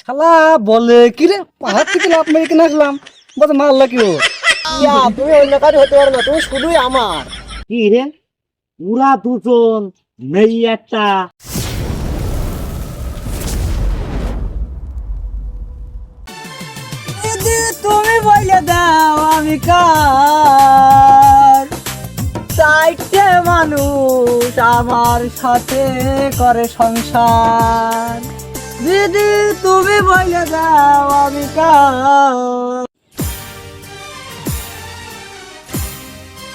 শালা বলে কি রে পাহাড় থেকে লাভ মেরে কিনে আসলাম। বলতে মারলা কি ও। ইয়া তুমি অন্য কারও হতে পারো না তুমি শুধুই আমার। কি রে? পুরা দুজন মেয়ে একটা। তুমি বলে দাও আমি কার? চারটে মানুষ আমার সাথে করে সংসার। দিদি, তুমি বলে দাও আমি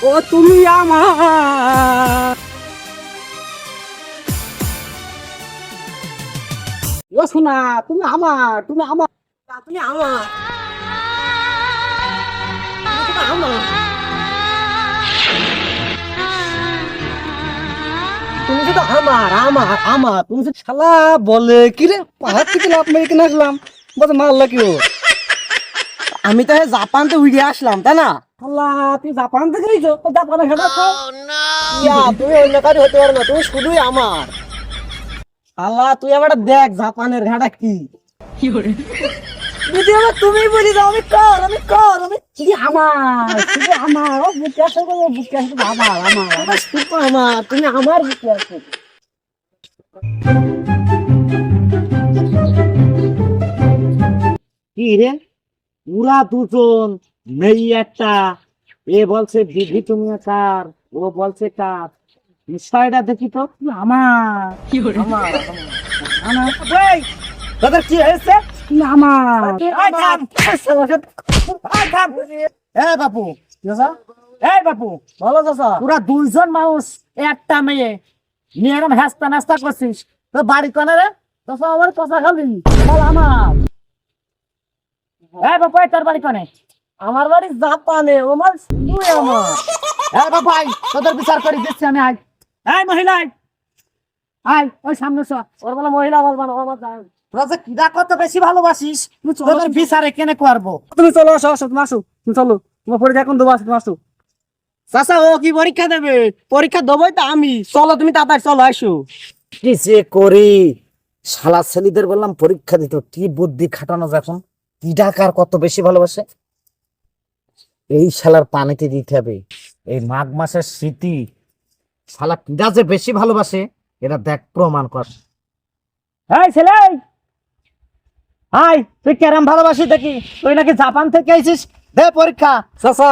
ও, তুমি আমার। ও শোনা তুমি আমার। তুমি আমার। তুমি আমার। তো আমার আমার আমার। তুমি শালা বলে কি রে? পাহাড় থেকে লাভ মেরে কিনে আসলাম। বলতে মারলা কি আমি তো জাপান তো উড়ে আসলাম তাই না? আল্লাহ তুই জাপান থেকে এসো। জাপানে খেলা খাও ইয়া তুমি অন্য হতে পারো না তুমি শুধুই আমার। আল্লাহ তুই আবার দেখ জাপানের ঘাটা কি। দিদি আমার তুমি বলি দাও আমি কর আমি কর আমি শুধু আমার? শুধু আমার? ও বুকে আসো গো বুকে আসো আমার আমার। আমার শুধু আমার তুমি আমার বুকে আসো কি রে? পুরা দুজন মেয়ে একটা। এ বলছে দিদি তুমি কার? ও বলছে কার? বিষয়টা দেখি তো। আমার? কি আমার আমার তোদের কি হয়েছে? থাম। এই বাপু এই বাপু। ভালো চাচা পুরা দুইজন মানুষ একটা মেয়ে। নিয়ে এরকম হেস্তা নাস্তা করছিস। তো বাড়ি কোনে রে? তো আমার কথা খাবি বল আমার। এই বাপু তোর বাড়ি কোনে? আমার বাড়ি জাপানে আমার শুধুই আমার। এই বাপু তোদের বিচার করে দিচ্ছি আমি আই এই মহিলা আই ওই সামনে চ। ওর বলে মহিলা বলবা না আমার জান তোরা যে কিরা কত বেশি ভালোবাসিস তোদের বিচারে কেনে করব? তুমি চলো আসো আসো তুমি আসো তুমি চলো। তোমার পরে এখন দেবো আসো তুমি আসো। চাচা ও কি পরীক্ষা দেবে? পরীক্ষা দেবই তো আমি। চলো তুমি তাড়াতাড়ি চলো আসো। কি যে করি? শালা ছেলেদের বললাম পরীক্ষা দিত কি বুদ্ধি খাটানো যখন কি ডাকার কত বেশি ভালোবাসে? এই শালার পানিতে দিতে হবে। এই মাঘ মাসের স্মৃতি শালা কিরা যে বেশি ভালোবাসে? এটা দেখ প্রমাণ কর। এই ছেলে হাই তুই কেরাম ভালোবাসি দেখি। তুই নাকি জাপান থেকে আইছিস দে পরীক্ষা। চাচা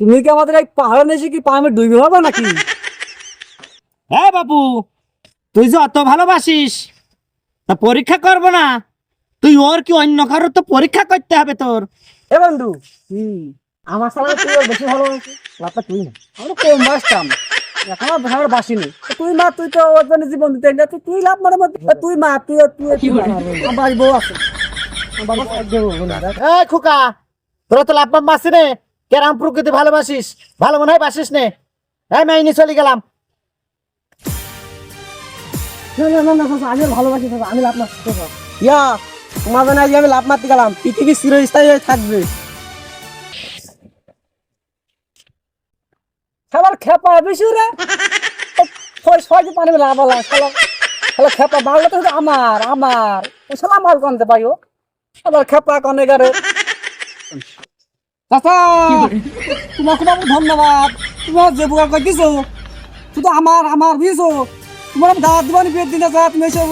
তুমি কি আমাদের এই পাহাড়ে নিয়েছি কি পাহাড়ে ডুবে হবে নাকি? হ্যাঁ বাবু তুই যে অত ভালোবাসিস তা পরীক্ষা করব না। তুই ওর কি অন্য কারোর তো পরীক্ষা করতে হবে তোর? এ বন্ধু আমার সাথে তুই বেশি ভালো তুই না। আমরা কম বাসতাম। এখন আর ভালো বাসিনি তুই মা তুই তো ওর জন্য জীবন দিতে না তুই তুই লাভ মানে তুই মা তুই তুই আমার বউ আছে। এই খোকা তোরা তো লাভ বাসি রে কেরাম প্রকৃতি ভালোবাসিস। ভালো মনে হয় বাসিস নে। এই মাইনি চলে গেলাম। না না না না আমি ভালোবাসি আমি লাভ চাচা। ইয়া তোমার জন্য আজকে আমি লাভ মারতে গেলাম। পৃথিবী চিরস্থায়ী হয়ে থাকবে। খেলার খেপা বেশি রে। ছয় ছয় পানি লাভ হলো খেলা খেলা খেপা বাড়লো তো আমার আমার। ও শালা আমার কনতে পাই ও। আবার খেপা কনে গারে। চাচা তোমাকে আমার ধন্যবাদ। তোমার যে বুকা কই দিছো, শুধু আমার আমার বুঝছ তোমার দাঁত দিবানি পেট দিনে যা তুমি এসে